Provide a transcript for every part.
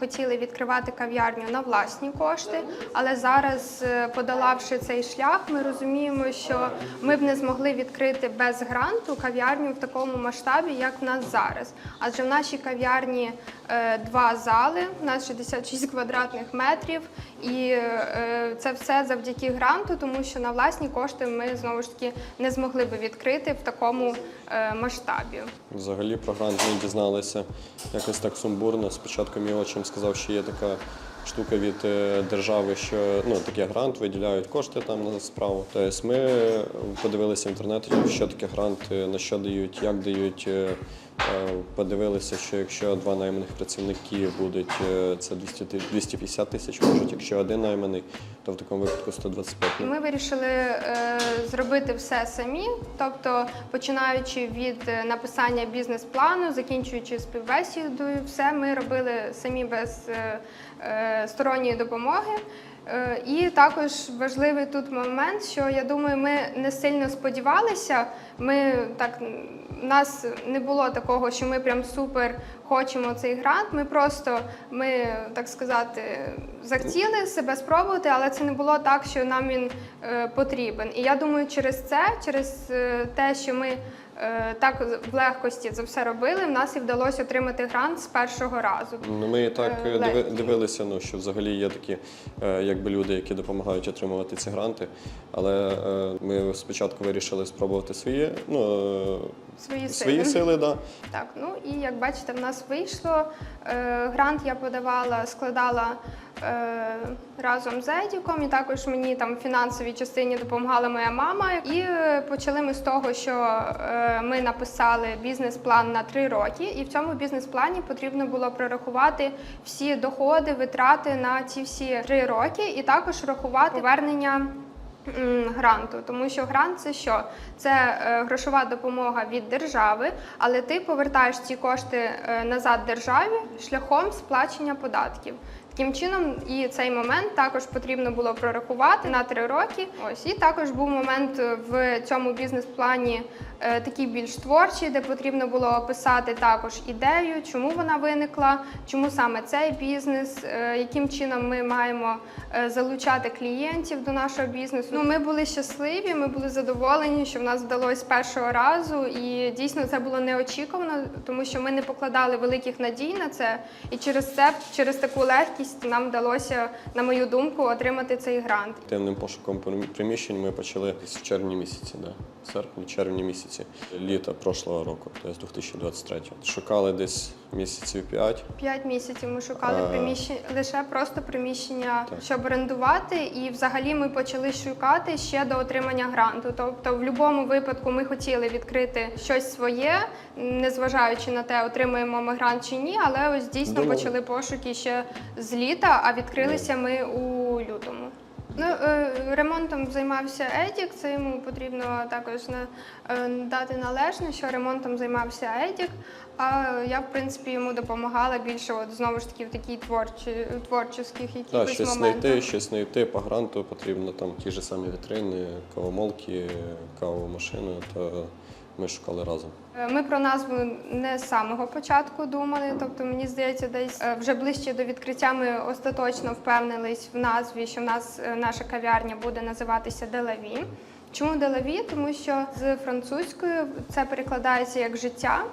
хотіли відкривати кав'ярню на власні кошти, але зараз, е, подолавши цей шлях, ми розуміємо, що ми б не змогли відкрити без гранту кав'ярню в такому масштабі, як в нас зараз. Адже в нашій кав'ярні е, два зали, у нас 66 квадратних метрів, і е, це все завдяки гранту, тому що на власні кошти ми знову ж таки не змогли би відкрити в такому е, масштабі. Взагалі про грант ми дізналися якось так сумбурно. Спочатку мій отчим сказав, що є така штука від е, держави, що ну такий грант виділяють кошти там на справу. Тобто ми подивилися в інтернеті, що таке грант, на що дають, як дають. Е, Подивилися, що якщо два найманих працівники будуть, е, це 200 250 тисяч можуть. Якщо один найманий, то в такому випадку 125. Ми вирішили е, зробити все самі, тобто починаючи від е, написання бізнес-плану, закінчуючи співбесідою, все ми робили самі без е, сторонньої допомоги. Е, І також важливий тут момент, що я думаю, ми не сильно сподівалися. Ми так у нас не було такого, що ми прям супер хочемо цей грант. Ми просто ми так сказати захотіли себе спробувати, але це не було так, що нам він е, потрібен. І я думаю, через це, через е, те, що ми так в легкості це все робили, в нас і вдалося отримати грант з першого разу. Ну, ми так Е, е, легкі. дивилися, ну, що взагалі є такі е, якби люди, які допомагають отримувати ці гранти. Але е, ми спочатку вирішили спробувати свої, ну, е, Свої свої сили. сили, да. Так, ну і як бачите, в нас вийшло. Е, грант я подавала, складала е, разом з Едіком, і також мені там в фінансовій частині допомагала моя мама. І е, почали ми з того, що е, ми написали бізнес-план на три роки, і в цьому бізнес-плані потрібно було прорахувати всі доходи, витрати на ці всі три роки, і також рахувати повернення. Гранту, тому що грант це що? Це е, грошова допомога від держави, але ти повертаєш ці кошти е, назад державі шляхом сплачення податків. Таким чином, і цей момент також потрібно було прорахувати на три роки. Ось і також був момент в цьому бізнес-плані е, такий більш творчий, де потрібно було описати також ідею, чому вона виникла, чому саме цей бізнес, е, яким чином ми маємо е, залучати клієнтів до нашого бізнесу. Ну, ми були щасливі, ми були задоволені, що в нас вдалося першого разу, і дійсно це було неочікувано, тому що ми не покладали великих надій на це. І через це, через таку легкість, нам вдалося, на мою думку, отримати цей грант. Темним пошуком примі- приміщень ми почали з червні місяці, да. серпні, червні місяці літа прошлого року, тобто 2023. Шукали десь місяців 5. П'ять місяців ми шукали А. приміщення лише просто приміщення, Так. щоб орендувати. І взагалі ми почали шукати ще до отримання гранту. Тобто, в будь-якому випадку ми хотіли відкрити щось своє, незважаючи на те, отримуємо ми грант чи ні. Але ось дійсно Думали. почали пошуки ще з літа, а відкрилися ми у лютому. Ну, е, ремонтом займався Едік, це йому потрібно також е, дати належне, що ремонтом займався Едік, а я, в принципі, йому допомагала більше, от, знову ж таки, в такій творчі, творчих Так, щось моментах. знайти, щось знайти по гранту потрібно там ті ж самі вітрини, кавомолки, кавову машину, то ми шукали разом. Е, Ми про назву не з самого початку думали. Тобто, мені здається, десь е, вже ближче до відкриття ми остаточно впевнились в назві, що в нас е, наша кав'ярня буде називатися Делаві. Чому Делаві? Тому що з французькою це перекладається як життя.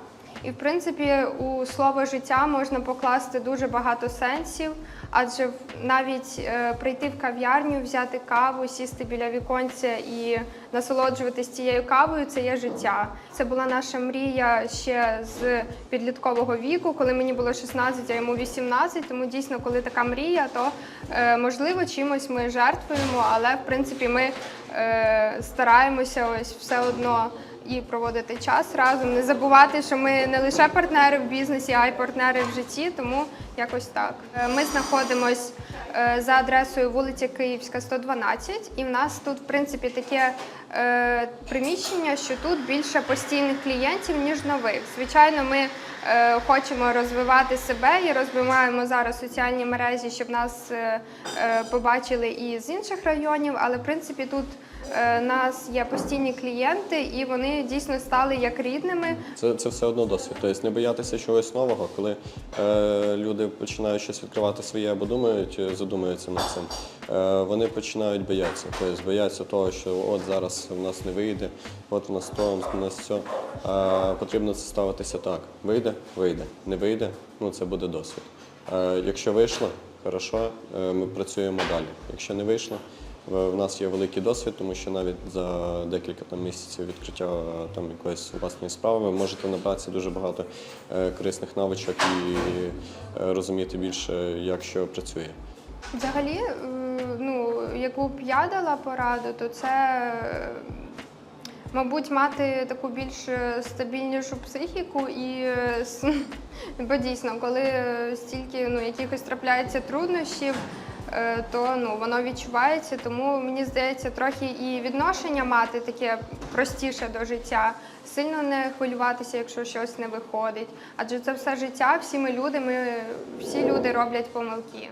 І, в принципі, у слово життя можна покласти дуже багато сенсів, адже навіть е, прийти в кав'ярню, взяти каву, сісти біля віконця і насолоджуватись цією кавою це є життя. Це була наша мрія ще з підліткового віку, коли мені було 16, а йому 18. Тому дійсно, коли така мрія, то е, можливо чимось ми жертвуємо, але в принципі ми е, стараємося ось все одно і проводити час разом, не забувати, що ми не лише партнери в бізнесі, а й партнери в житті. Тому якось так. Е, Ми знаходимось е, за адресою вулиця Київська, 112, і в нас тут, в принципі, таке е, приміщення, що тут більше постійних клієнтів ніж нових. Звичайно, ми хочемо розвивати себе і розвиваємо зараз соціальні мережі, щоб нас побачили і з інших районів, але в принципі тут. Е, нас є постійні клієнти, і вони дійсно стали як рідними. Це, це все одно досвід. Тобто не боятися чогось нового, коли е, люди починають щось відкривати своє або думають, е, задумуються над цим. Е, вони починають боятися. Тобто бояться того, що от зараз в нас не вийде, от у нас то, у нас все. Е, потрібно це ставитися так. Вийде, вийде. Не вийде, ну це буде досвід. Е, якщо вийшло, хорошо, е, ми працюємо далі. Якщо не вийшло, в в нас є великий досвід, тому що навіть за декілька там місяців відкриття е, там якоїсь власної справи ви можете набратися дуже багато е, корисних навичок і е, розуміти більше, як що працює. Взагалі, е, ну, яку б я дала пораду, то це, е, мабуть, мати таку більш е, стабільнішу психіку і е, бо дійсно, коли е, стільки ну, якихось трапляється труднощів, е, то ну, воно відчувається. Тому мені здається, трохи і відношення мати таке простіше до життя, сильно не хвилюватися, якщо щось не виходить. Адже це все життя, всі ми люди, ми всі люди роблять помилки.